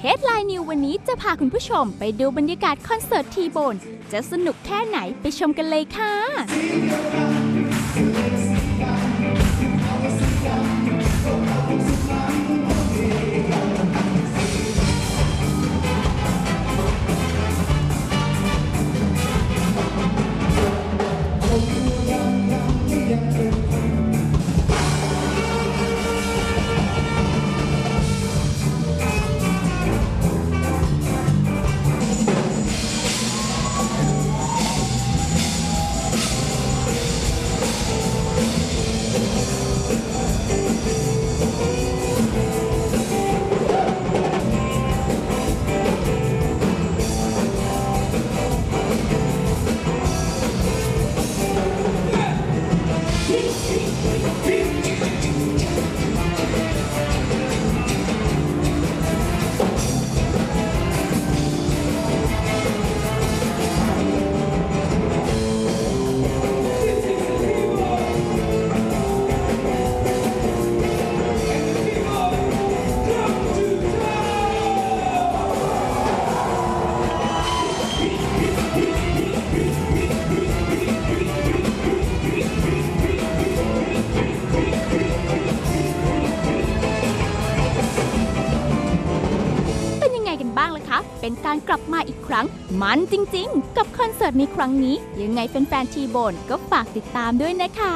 เฮดไลน์นิววันนี้จะพาคุณผู้ชมไปดูบรรยากาศคอนเสิร์ตทีโบน จะสนุกแค่ไหนไปชมกันเลยค่ะ เป็นการกลับมาอีกครั้ง มันจริงๆ กับคอนเสิร์ตในครั้งนี้ ยังไงแฟนๆทีโบนก็ฝากติดตามด้วยนะคะ